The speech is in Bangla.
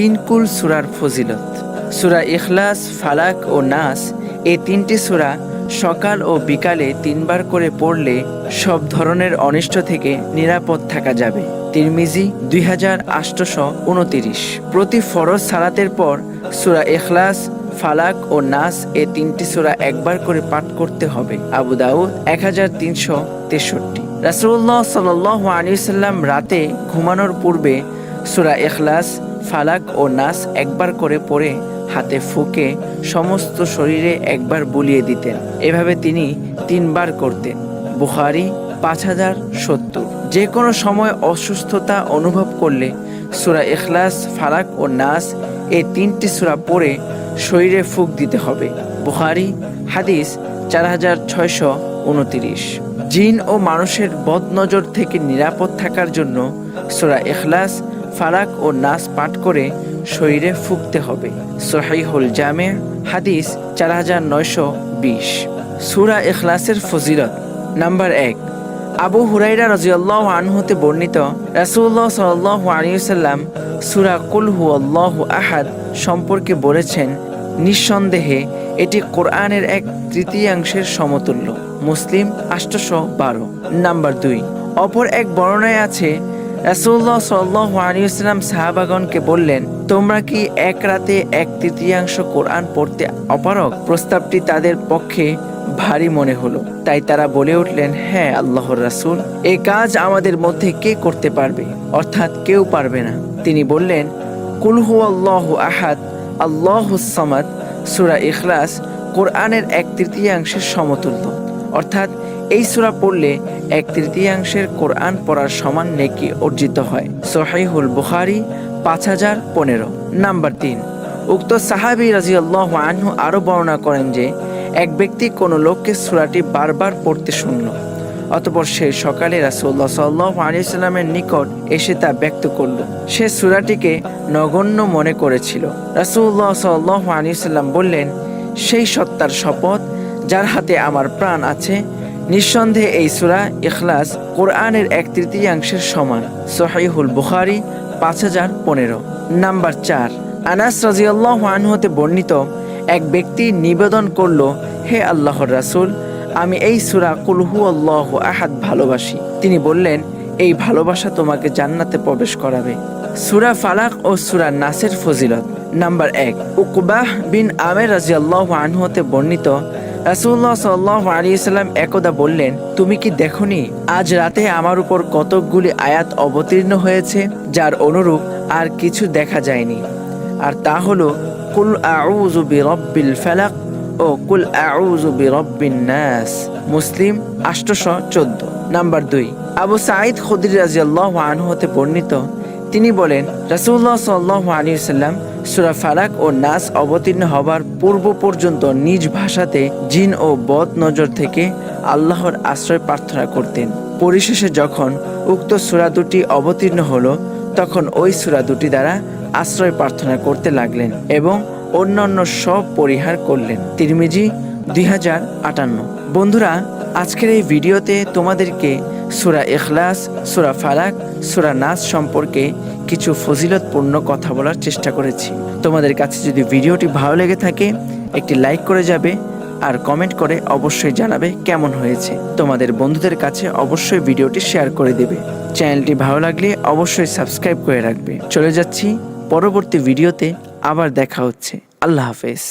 তিন কুল সুরার ফজিলত। সুরা ইখলাস, ফালাক ও নাস, এই তিনটি সুরা সকাল ও বিকালে তিনবার করে পড়লে সব ধরনের অনিষ্ট থেকে নিরাপদ থাকা যাবে। তিরমিজি দুই হাজার আটশোশো উনতিরিশ। প্রতি ফরজ সালাতের পর সুরা এখলাস ফালাক ও নাস এ তিনটি সুরা একবার করে পাঠ করতে হবে। আবু দাউদ এক হাজার তিনশো তেষট্টি। রাসুল্লাহ সাল আলিয়াল্লাম রাতে ঘুমানোর পূর্বে সুরা ইখলাস ফালাক ও নাস একবার করে পড়ে হাতে ফুকে সমস্ত শরীরে একবার বুলিয়ে দিতেন। এভাবে তিনি তিনবার করতেন। বুখারি পাঁচ হাজার সত্তর। যে কোনো সময় অসুস্থতা অনুভব করলে সুরা এখলাস ফালাক ও নাস এই তিনটি সুরা পড়ে শরীরে ফুক দিতে হবে। বুখারি হাদিস চার হাজার ছয়শো উনতিরিশ। জিন ও মানুষের বদনজর থেকে নিরাপদ থাকার জন্য সুরা ইখলাস ফালাক ও নাস পাঠ করে শরীরে ফুকতে হবে। সোহাইহুল জামে, হাদিস চার হাজার নয়শো বিশ। সুরা এখলাসের ফজিলত নাম্বার এক। আবু হুরাইরা রাজিয়াল্লাহ আনহুতে বর্ণিত রাসুল্লাহ সাল্লাহ আলিয়াল্লাম সুরা কুলহু আল্লাহ আহাদ সম্পর্কে বলেছেন, নিঃসন্দেহে এটি কোরআনের এক তৃতীয়াংশের সমতুল্য। মুসলিম আষ্টশো বারো। নাম্বার দুই। অপর এক বর্ণায় আছে রাসুল্লাহ সাল্লাহ আলিয়াল্লাম সাহাবাগণকে বললেন, তোমরা কি এক রাতে এক তৃতীয়াংশ কোরআন পড়তে অপারক প্রস্তাবটি তাদের পক্ষে ভারী মনে হলো। তাই তারা বলে উঠলেন হ্যাঁ আল্লাহর রাসুল। এই কাজ আমাদের মধ্যে কে করতে পারবে? অর্থাৎ কেউ পারবে না। তিনি বললেন কুলহু আল্লাহ আহাদ, আল্লাহ সামাদ। সুরা ইখলাস কোরআনের এক তৃতীয়াংশের সমতুল্য। অর্থাৎ এই সূরা পড়লে এক তৃতীয়াংশের কোরআন পড়ার সমান নেকি অর্জিত হয়। সোহাইহুল বুখারি, পাঁচ হাজার পনেরো। নাম্বার তিন, উক্ত সাহাবি রাজিয়াল্লাহ আনহু আরও বর্ণনা করেন যে, এক ব্যক্তি কোনো লোককে সূরাটি বারবার পড়তে শুনল, অতপর সে সকালে রাসুল্লাহ সাল্লাহ আলিয়াল্লামের নিকট এসে তা ব্যক্ত করল। সে সূরাটিকে নগণ্য মনে করেছিল। রাসুল্লাহ সাল্লাহ আলিয়াল্লাম বললেন, সেই সত্তার শপথ যার হাতে আমার প্রাণ আছে নিঃসন্দেহে এই সূরা ইখলাস কোরআনের এক তৃতীয়াংশের সমান সোহাইহুল বুখারি পাঁচ হাজার পনেরো। নাম্বার চার, আনাস রাজিয়াল্লাহ আনহতে বর্ণিত এক ব্যক্তি নিবেদন করল, হে আল্লাহর রাসূল, আমি এই সুরা কুলহু আল্লাহ আহাদ ভালোবাসি। তিনি বললেন, এই ভালোবাসা তোমাকে জান্নাতে প্রবেশ করাবে। সুরা ফালাক ও সুরা নাসের ফজিলত। নাম্বার এক, উকবাহ বিন আমের রাজিয়াল্লাহ আনহতে বর্ণিত রাসুল্লাহ সাল্লাহ আলিয়াল্লাম একদা বললেন, তুমি কি দেখনি? আজ রাতে আমার উপর কতকগুলি আয়াত অবতীর্ণ হয়েছে, যার অনুরূপ আর কিছু দেখা যায়নি। আর তা হলো, কুল আউযু বিরব্বিল ফালাক ও কুল আউযু বিরব্বিন নাস মুসলিম আষ্টশো চোদ্দ। নাম্বার দুই, আবু সাঈদ খুদরি রাজিয়াল্লাহ আনহু হতে বর্ণিত। তিনি বলেন, রাসূলুল্লাহ সাল্লাল্লাহু আলাইহি সাল্লাম সূরা ফালাক ও নাস অবতীর্ণ হবার পূর্ব পর্যন্ত নিজ ভাষাতে জিন ও বদ নজর থেকে আল্লাহর আশ্রয় প্রার্থনা করতেন। পরিশেষে যখন উক্ত সুরা দুটি অবতীর্ণ হলো, তখন ওই সুরা দুটি দ্বারা আশ্রয় প্রার্থনা করতে লাগলেন এবং অন্যান্য সব পরিহার করলেন। তিরমিজি দুই হাজার আটান্ন। বন্ধুরা, আজকের এই ভিডিওতে তোমাদেরকে সুরা এখলাস সুরা ফালাক, সুরা নাস সম্পর্কে কিছু ফজিলতপূর্ণ কথা বলার চেষ্টা করেছি। তোমাদের কাছে যদি ভিডিওটি ভালো লেগে থাকে, একটি লাইক করে যাবে আর কমেন্ট করে অবশ্যই জানাবে কেমন হয়েছে। তোমাদের বন্ধুদের কাছে অবশ্যই ভিডিওটি শেয়ার করে দেবে। চ্যানেলটি ভালো লাগলে অবশ্যই সাবস্ক্রাইব করে রাখবে। চলে যাচ্ছি, পরবর্তী ভিডিওতে আবার দেখা হচ্ছে। আল্লাহ হাফেজ।